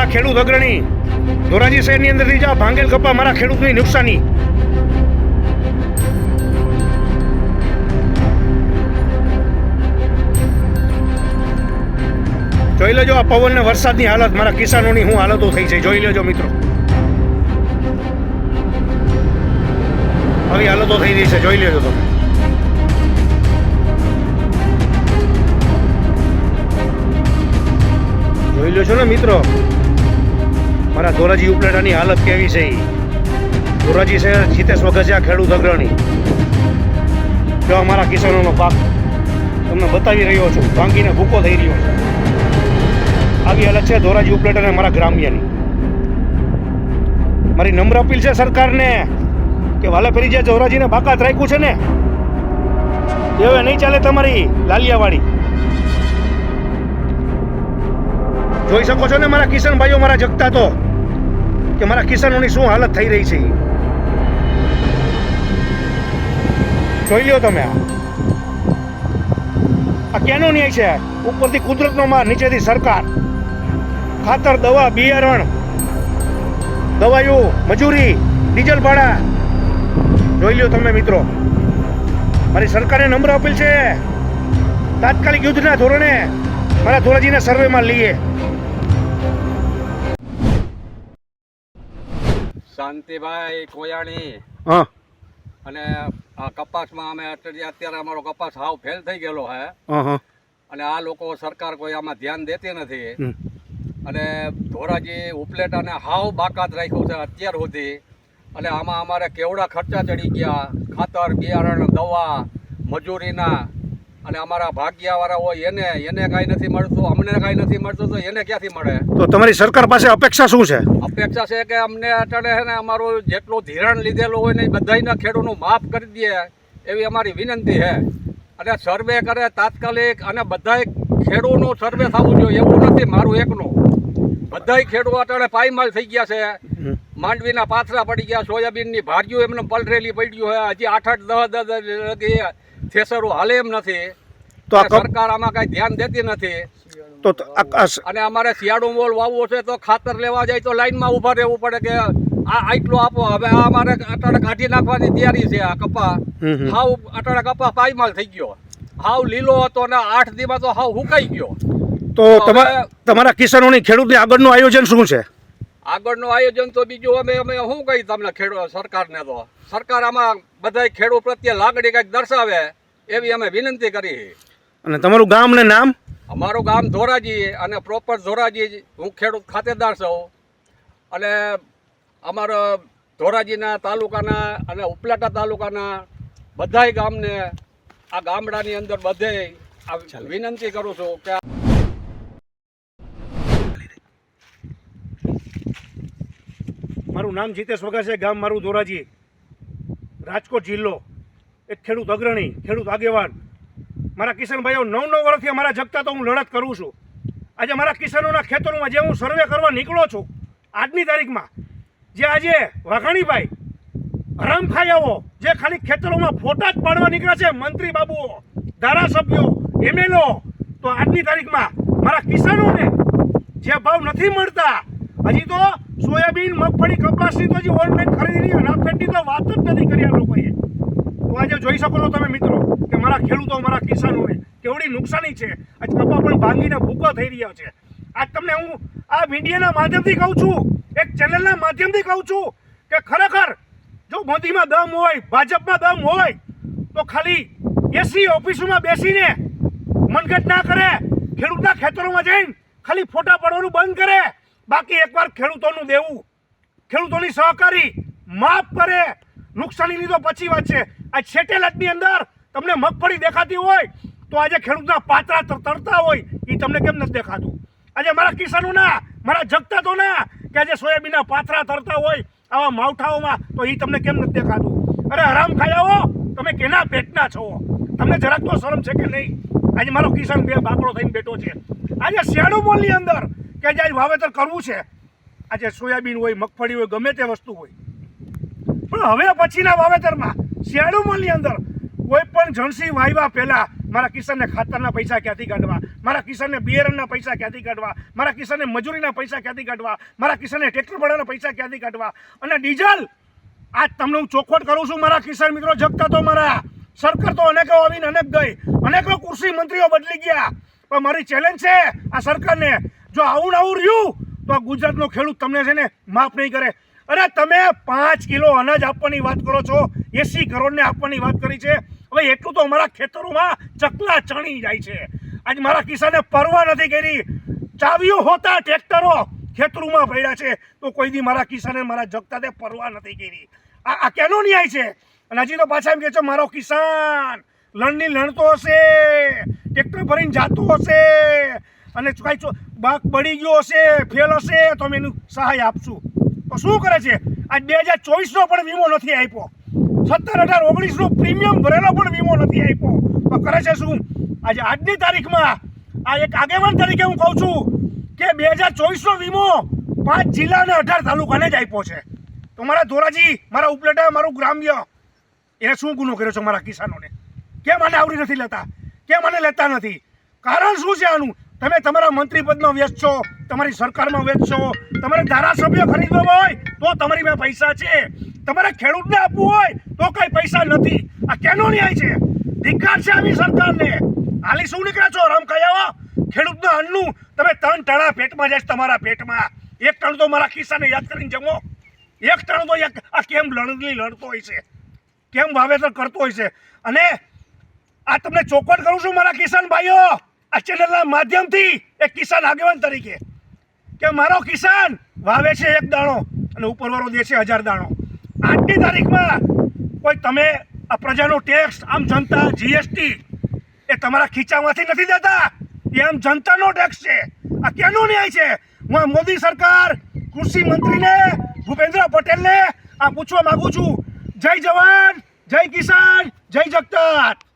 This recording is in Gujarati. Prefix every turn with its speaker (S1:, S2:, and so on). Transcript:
S1: આ ખેડૂત અગ્રણી. ધોરાજી શહેરની અંદરથી જા, ભાંગેલ કપા, મારા ખેડૂતની નુકસાની. જોઈ લેજો આ પવન ને વરસાદની હાલત, મારા કિસાનોની હું હાલતો થઈ છે. જોઈ લેજો મિત્રો. આવી હાલતો થઈ રહી છે, જોઈ લેજો તમે. જોઈ લો છો ને મિત્રો. મારા ધોરાજી ઉપલેટાની હાલત કેવી છે? ધોરાજી શહેર જીતેશ વગસિયા ખેડૂત અગ્રણી. જો અમારા કિસાનોનો પાક તમને બતાવી રહ્યો છું, ભાંગીને ભૂકો થઈ રહ્યો છે. આવી હાલત છે ધોરાજી ઉપલેટા અને મારા ગ્રામ્યની. મારી નમ્ર અપીલ છે સરકારને કે વાલે ફરી જે ધોરાજીને બાકાત રાખ્યું છે ને, એ હવે નહીં ચાલે તમારી લાલિયાવાડી. જોઈ શકો છો ને મારા કિશન ભાઈઓ મારા જગતા તો. કે મારા કિસાનોની શું હાલત થઈ રહી છે જોઈ લો તમે આ. કેનો ન્યાય છે? ઉપરથી કુદરતનો માર, નીચેથી સરકાર. ખાતર, દવા, બિયારણ દવાઈઓ મજૂરી, ડીઝલ ભાડા. જોઈ લ્યો તમે મિત્રો. મારી સરકારને નમ્ર અપીલ છે. તાત્કાલિક યુદ્ધના ધોરણે મારા ધોરાજીને સર્વેમાં લઈએ.
S2: શાંતિભાઈ કોયાણી.
S1: હા.
S2: અને આ કપાસમાં અમે અત્યારે અમારો કપાસ હાવ ફેલ થઈ ગયેલો
S1: હા.
S2: અને આ લોકો સરકાર કોઈ આમાં ધ્યાન દેતી નથી. અને ધોરાજી ઉપલેટ અને હાવ બાકાત રાખ્યું છે અત્યાર સુધી. અને આમાં અમારે કેવડા ખર્ચા ચડી ગયા. ખાતર બિયારણ દવા મજૂરીના. અને અમારા ભાગ્યાવાળા હોય એને એને કાંઈ નથી મળતું અમને કાંઈ નથી મળતું તો એને ક્યાંથી મળે?
S1: તો તમારી સરકાર પાસે અપેક્ષા શું છે?
S2: અપેક્ષા છે કે અમને અટાણે છે ને અમારું જેટલું ધિરાણ લીધેલું હોય ને એ બધાયના ખેડૂતનું માફ કરી દે એવી અમારી વિનંતી છે. અને સર્વે કરે તાત્કાલિક અને બધાય ખેડૂતનું સર્વે થવું જોઈએ એવું નથી મારું એકનું. બધાય ખેડૂત અટાણે પાયમાલ થઈ ગયા છે. માંડવીના પાથરા પડી ગયા સોયાબીનની ભારીઓ એમને પલરેલી પડ્યું હોય હજી આઠ આઠ દસ દસ લગી થેસરો હાલે એમ નથી.
S1: તો આ
S2: સરકાર આમાં કાંઈ ધ્યાન દેતી નથી.
S1: તો
S2: અને અમારે શિયાળુ મોલ વાવવો છે તો ખાતર લેવા જાય તો લાઈનમાં ઊભા રહેવું પડે કે આ આટલું આપો. હવે આ અમારે અટાણે કાઢી નાખવાની તૈયારી છે આ કપા. હાવ અટાણે કપા પાયમાલ થઈ ગયો. હાવ લીલો હતો ને આઠ દીમાં તો હાવ હુકાઈ ગયો.
S1: તો તમારા તમારા કિસાનોની ખેડૂતની આગળનું આયોજન શું છે?
S2: આગળનું આયોજન તો બીજું અમે અમે શું કહી તમને ખેડૂત સરકારને તો. સરકાર આમાં બધાય ખેડૂત પ્રત્યે લાગણી કંઈક દર્શાવે એવી અમે વિનંતી કરી.
S1: અને તમારું ગામ ને નામ?
S2: અમારું ગામ ધોરાજી અને પ્રોપર ધોરાજી હું ખેડૂત ખાતેદાર છું. અને અમારા ધોરાજીના તાલુકાના અને ઉપલાટા તાલુકાના બધાય ગામને આ ગામડાની અંદર બધે વિનંતી કરું છું કે
S1: મારું નામ જીતેશ વગાસિયા, ગામ મારું ધોરાજી. રાજકોટ જિલ્લો. એક ખેડૂત અગ્રણી, ખેડૂત આગેવાન. મારા કિસાનભાઈઓ નવ નવ વર્ષથી અમારા જગતા તો હું લડત કરું છું. આજે મારા કિસાનોના ખેતરોમાં જે હું સર્વે કરવા નીકળો છું, આજની તારીખમાં, જે આજે વાઘાણીભાઈ હરામખાયાઓ જે ખાલી ખેતરોમાં ફોટા જ પાડવા નીકળ્યા છે, મંત્રી બાબુઓ, ધારાસભ્યો, એમએલઓ, તો આજની તારીખમાં મારા કિસાનોને જે ભાવ નથી મળતા, હજી તો સોયાબીન, મગફળી, કપાસની તો હજી ઓનલાઈન ખરીદી અનાફેટની તો વાત જ નથી કરી આ લોકોએ. તો આજે જોઈ શકો છો તમે મિત્રો કે મારા ખેડૂતો, મારા કિસાનોને કેવડી નુકસાની છે. આજ કપા પણ ભાંગીને ભૂકો થઈ રહ્યો છે. આજ તમને હું આ મીડિયાના માધ્યમથી કહું છું, એક ચેનલના માધ્યમથી કહું છું કે ખરેખર જો મોદીમાં દમ હોય, ભાજપમાં દમ હોય, તો ખાલી એસી ઓફિસોમાં બેસીને મનગટ ના કરે, ખેડૂતના ખેતરોમાં જઈને ખાલી ફોટા પાડવાનું બંધ કરે. બાકી એકવાર ખેડૂતોનું દેવું, ખેડૂતોની સહકારી, માફ કરે નુકસાનીની તો પછી છે. આ લટની અંદર તમને મગફળી દેખાતી હોય, તો આજે ખેડૂતના પાત્રા તરતા હોય એ તમને કેમ નથી દેખાતું? આજે મારા કિસાનોના, મારા જગતા તો ના કે આજે સોયાબીનના પાત્રા તરતા હોય, આવા માવઠાઓમાં, તો એ તમને કેમ નથી દેખાતું? અરે હરામ ખાયાઓ તમે કેના પેટના છો? તમને જરાક તો શરમ છે કે નહીં? આજે મારો કિસાન બે બાકડો થઈને બેઠો છે. આજે શિયાળુ મોલની અંદર કે જે વાવેતર કરવું છે. આજે સોયાબીન હોય, મગફળી હોય, ગમે તે વસ્તુ હોય. પણ હવે પછીના વાવેતરમાં શિયાળુ મોલની અંદર કોઈ પણ જણસી વાવ્યા પહેલાં મારા કિસાનને ખાતરના પૈસા ક્યાંથી કાઢવા? મારા કિસાનને બિયારણના પૈસા ક્યાંથી કાઢવા? મારા કિસાનને મજૂરીના પૈસા ક્યાંથી કાઢવા? મારા કિસાનને ટ્રેક્ટર ભાડાના પૈસા ક્યાંથી કાઢવા? અને ડીઝલ! આજ તમને હું ચોખવટ કરું છું મારા કિસાન મિત્રો, જગતા તો મારા. સરકાર તો અનેકો આવીને અનેક ગઈ. અનેકો કૃષિ મંત્રીઓ બદલી ગયા. પણ મારી ચેલેન્જ છે આ સરકારને જો આવું આવું રહ્યું, તો આ ગુજરાતનો ખેડૂત તમને છે ને માફ નહીં કરે. અરે તમે પાંચ કિલો અનાજ આપવાની વાત કરો છો, એસી કરોડને આપવાની વાત કરી છે. હવે એટલું તો અમારા ખેતરોમાં ચકલા ચણી જાય છે. આજ મારા કિસાને પરવા નથી કરી. ચાવીઓ હોતા ટ્રેક્ટરો ખેતરોમાં પડ્યા છે. તો કોઈ દી મારા કિસાને મારા જગતા તે પરવા નથી કરી. આ આ કેનો ન્યાય છે? અને હજી તો પાછા એમ કહે છે, મારો કિસાન લણની લણતો હશે, ટ્રેક્ટર ભરીને જાતો હશે. અને કાંઈ બાક બળી ગયો હશે, ફેલ હશે, તો અમે એનું સહાય આપશું. તો શું કરે છે? આજ બે હજાર ચોવીસનો પણ વીમો નથી આપ્યો. સત્તર અઢાર ઓગણીસનો પ્રીમિયમ ભરેલો પણ વીમો નથી આપ્યો. તો કરે છે શું? આજે આજની તારીખમાં આ એક આગેવાન તરીકે હું કહું છું કે બે હજાર ચોવીસનો વીમો પાંચ જિલ્લા અને અઢાર તાલુકાને જ આપ્યો છે. તો મારા ધોરાજી, મારા ઉપલેટા, મારું ગ્રામ્ય, એને શું ગુનો કર્યો છે મારા કિસાનોને? કેમ આને આવરી નથી લેતા? કેમ આને લેતા નથી? કારણ શું છે આનું? તમે તમારા મંત્રી પદમાં વેચશો તમારી સરકારમાં વેચશો તમારે ધારાસભ્ય ખરીદવા હોય તો તમારી પાસે પૈસા છે. તમારે ખેડૂતને આપવું હોય તો કઈ પૈસા નથી. આ કેનો ન્યાય છે? ધિકાર છે આવી સરકારને? હાલી શું નીકળ્યા છો? રામ કયાવા ખેડૂતના અન્નનું તમે ત્રણ ટણા પેટમાં જાય તમારા પેટમાં. એક ટણ તો મારા ખિસ્સાને યાદ કરીને જમો. એક ટણ તો એક આ કેમ લણલી લડતો હોય છે? કેમ વાવેતર કરતો હોય છે? અને આ તમને ચોખવટ કરું છું મારા કિસાન ભાઈઓ. આ ચેનલના માધ્યમથી એક કિસાન આગેવાન તરીકે કે મારો કિસાન વાવે છે એક દાણો અને ઉપરવાળો દે છે હજાર દાણો. આજની તારીખમાં કોઈ તમે આ પ્રજાનો ટેક્સ આમ જનતા જીએસટી એ તમારા ખીચામાંથી નથી દેતા. એ આમ જનતાનો ટેક્સ છે. આ કેનો ન્યાય છે? હું મોદી સરકાર, કૃષિ મંત્રીને, ભૂપેન્દ્ર પટેલને આ પૂછવા માગું છું. જય જવાન, જય કિસાન, જય જગતાત